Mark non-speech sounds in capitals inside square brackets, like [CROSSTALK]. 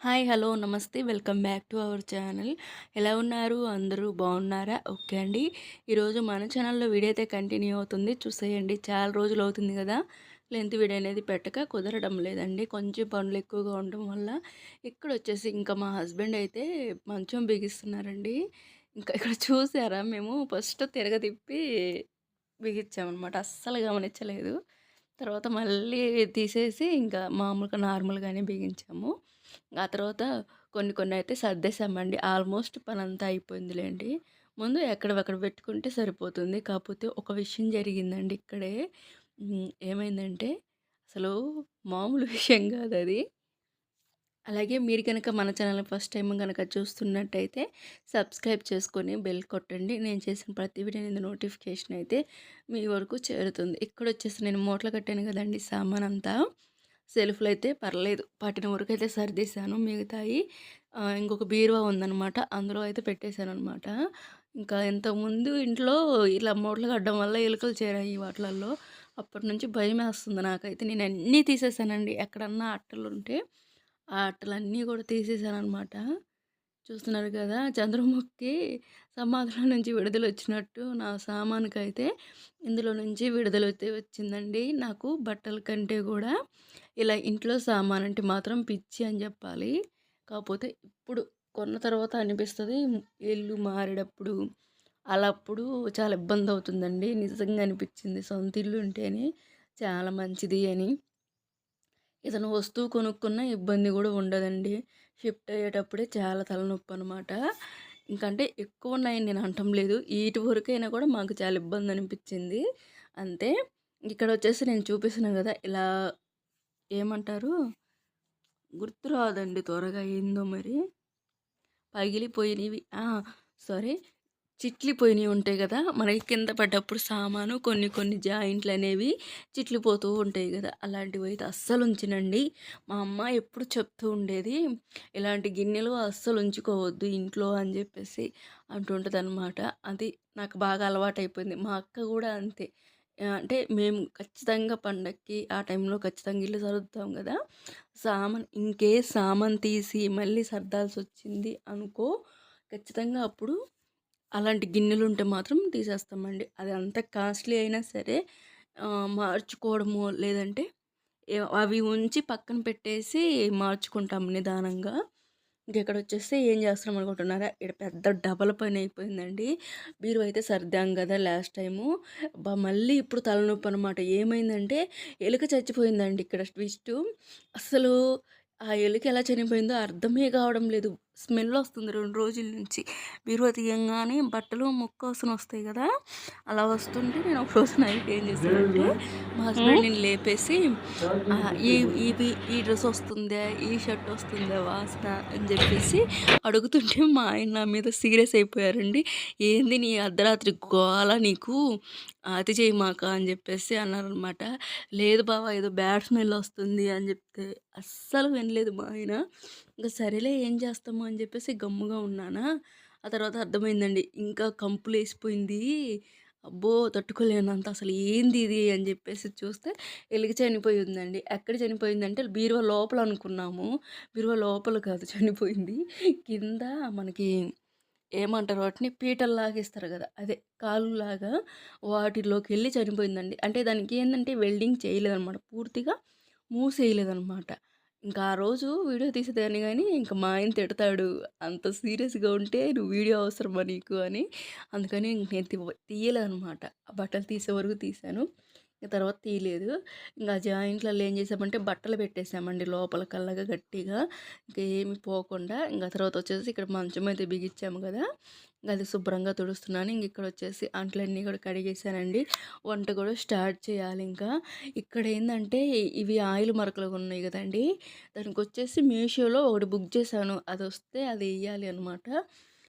Hi hello నమస్తే. Welcome back to our channel. ఎలా ఉన్నారు? అందరూ బాగున్నారా? ఓకే అండి. ఈరోజు మన ఛానల్లో వీడియో అయితే కంటిన్యూ అవుతుంది. చూసేయండి. చాలా రోజులు అవుతుంది కదా. లెంత్ వీడియో అనేది పెట్టక కుదరడం లేదండి. కొంచెం పనులు ఎక్కువగా ఉండడం వల్ల ఇక్కడ వచ్చేసి ఇంకా మా హస్బెండ్ అయితే మంచం బిగిస్తున్నారండి. ఇంకా ఇక్కడ చూసారా? మేము ఫస్ట్ తిరగ తిప్పి బిగించామన్నమాట. అస్సలు గమనించలేదు. తర్వాత మళ్ళీ తీసేసి ఇంకా మామూలుగా నార్మల్గానే బిగించాము. ఆ తర్వాత కొన్ని కొన్ని అయితే సర్దేశామండి. ఆల్మోస్ట్ పనంతా అయిపోయిందిలేండి. ముందు ఎక్కడవక్కడ పెట్టుకుంటే సరిపోతుంది. కాకపోతే ఒక విషయం జరిగిందండి ఇక్కడే. ఏమైందంటే అసలు మామూలు [LAUGHS] విషయం కాదు అది అలాగే మీరు కనుక మన ఛానల్ ఫస్ట్ టైం కనుక చూస్తున్నట్టయితే సబ్స్క్రైబ్ చేసుకొని బెల్ కొట్టండి. నేను చేసిన ప్రతి వీడియో నోటిఫికేషన్ అయితే మీ వరకు చేరుతుంది. ఇక్కడ వచ్చేసి నేను మూటలు కట్టాను కదండి సామాన్ అంతా సెల్ఫ్లు అయితే పర్లేదు. పట్టిన వరకు అయితే సర్దేశాను. మిగతాయి ఇంకొక బీరువా ఉందనమాట అందులో అయితే పెట్టేశాను అనమాట ఇంకా ఇంతకుముందు ఇంట్లో ఇలా మూటలు కట్టడం వల్ల ఎలుకలు చేరాయి వాటిలల్లో. అప్పటి నుంచి భయం వేస్తుంది నాకైతే. నేను అన్నీ తీసేసానండి ఎక్కడన్నా అట్టలు ఉంటే ఆ అట్టలన్నీ కూడా తీసేసాను అనమాట చూస్తున్నారు కదా! చంద్రముఖి సమాధిలో నుంచి విడుదల వచ్చినట్టు నా సామానుకైతే ఇందులో నుంచి విడుదల అయితే వచ్చిందండి. నాకు బట్టల కంటే కూడా ఇలా ఇంట్లో సామాన్ అంటే మాత్రం పిచ్చి అని చెప్పాలి. కాకపోతే ఇప్పుడు కొన్న తర్వాత అనిపిస్తుంది ఇల్లు మారేటప్పుడు అలాప్పుడు చాలా ఇబ్బంది అవుతుందండి నిజంగా అనిపించింది సొంత ఇల్లు ఉంటేనే చాలా మంచిది అని. ఇతను వస్తువు కొనుక్కున్న ఇబ్బంది కూడా ఉండదండి. షిఫ్ట్ అయ్యేటప్పుడే చాలా తలనొప్పి అనమాట ఇంకంటే ఎక్కువ ఉన్నాయని నేను అంటం లేదు. వీటి వరకైనా కూడా మాకు చాలా ఇబ్బంది అనిపించింది. అంతే. ఇక్కడ వచ్చేసి నేను చూపిస్తున్నాను కదా ఇలా ఏమంటారు? గుర్తు రాదండి త్వరగా ఏందో మరి? పగిలిపోయినవి. సారీ. చిట్లిపోయినవి ఉంటాయి కదా మనకి కింద పడ్డప్పుడు సామాను కొన్ని కొన్ని జాయింట్లు అనేవి చిట్లిపోతూ ఉంటాయి కదా అలాంటివి అయితే అస్సలు ఉంచినండి. మా అమ్మ ఎప్పుడు చెప్తూ ఉండేది ఇలాంటి గిన్నెలు అస్సలు ఉంచుకోవద్దు ఇంట్లో అని చెప్పేసి అంటుంటుంది అనమాట అది నాకు బాగా అలవాటు అయిపోయింది మా అక్క కూడా అంతే. అంటే మేము ఖచ్చితంగా పండక్కి ఆ టైంలో ఖచ్చితంగా ఇల్లు సర్దుతాం కదా సామాన్ ఇంకే సామాన్ తీసి మళ్ళీ సర్దాల్సి వచ్చింది అనుకో ఖచ్చితంగా అప్పుడు అలాంటి గిన్నెలు ఉంటే మాత్రం తీసేస్తామండి. అది అంత కాస్ట్లీ అయినా సరే మార్చుకోవడము లేదంటే అవి ఉంచి పక్కన పెట్టేసి మార్చుకుంటాం నిదానంగా. ఇంకెక్కడ వచ్చేస్తే ఏం చేస్తున్నాం అనుకుంటున్నారా? ఇక్కడ పెద్ద డబల్ పని అయిపోయిందండి. మీరు అయితే సర్దాం కదా లాస్ట్ టైము. బా మళ్ళీ ఇప్పుడు తలనొప్పి అనమాట ఏమైందంటే ఎలుక చచ్చిపోయిందండి ఇక్కడ ట్విస్ట్. అసలు ఆ ఎలుక ఎలా చనిపోయిందో అర్థమే కావడం లేదు. స్మెల్ వస్తుంది రెండు రోజుల నుంచి. బీరువా తీయంగానే బట్టలు ముక్క వాసన వస్తాయి కదా? అలా వస్తుంటే నేను ఒక రోజు నైట్ ఏం చేశానంటే మా హస్బెండ్ నేను లేపేసి ఈ ఈ ఈ డ్రెస్ వస్తుందా ఈ షర్ట్ వస్తుందా వాసన అని చెప్పేసి అడుగుతుంటే మా ఆయన నా మీద సీరియస్ అయిపోయారండి. ఏంది నీ అర్ధరాత్రి గోల నీకు? అతి చేయమాక అని చెప్పేసి అన్నారనమాట లేదు బావా ఏదో బ్యాడ్ స్మెల్ వస్తుంది అని చెప్తే అస్సలు వినలేదు మా ఆయన. ఇంకా సరేలే ఏం చేస్తాము అని చెప్పేసి గమ్ముగా ఉన్నానా? ఆ తర్వాత అర్థమైందండి. ఇంకా కంపులు వేసిపోయింది. అబ్బో తట్టుకోలేనంత అసలు ఏంది ఇది అని చెప్పేసి చూస్తే ఎలుగు చనిపోయి ఉందండి ఎక్కడ చనిపోయిందంటే బీరువా లోపల అనుకున్నాము. బీరువా లోపల కాదు చనిపోయింది. కింద మనకి ఏమంటారు వాటిని? పీటల్లాగా ఇస్తారు కదా అదే కాలులాగా వాటిలోకి వెళ్ళి చనిపోయిందండి. అంటే దానికి ఏంటంటే వెల్డింగ్ చేయలేదన్నమాట. పూర్తిగా మూసేయలేదన్నమాట. ఇంకా ఆ రోజు వీడియో తీసేదాన్ని కానీ ఇంకా మా ఆయన తిడతాడు అంత సీరియస్గా ఉంటే నువ్వు వీడియో అవసరమా నీకు? అని. అందుకని నేను తీయలేదనమాట ఆ బట్టలు తీసే వరకు తీశాను తర్వాత తీయలేదు. ఇంకా జాయింట్లలో ఏం చేసామంటే బట్టలు పెట్టేసామండి లోపల కల్లగా గట్టిగా. ఇంకా ఏమి పోకుండా ఇంకా తర్వాత వచ్చేసి ఇక్కడ మంచం అయితే బిగించాము కదా. ఇంకా అది శుభ్రంగా తుడుస్తున్నాను. ఇంక ఇక్కడ వచ్చేసి అంట్లన్నీ కూడా కడిగేసానండి. వంట కూడా స్టార్ట్ చేయాలి ఇంకా. ఇక్కడ ఏంటంటే ఇవి ఆయిల్ మరకలు ఉన్నాయి కదండి. దానికి వచ్చేసి మీషోలో ఒకటి బుక్ చేశాను. అది వస్తే అది వేయాలి అనమాట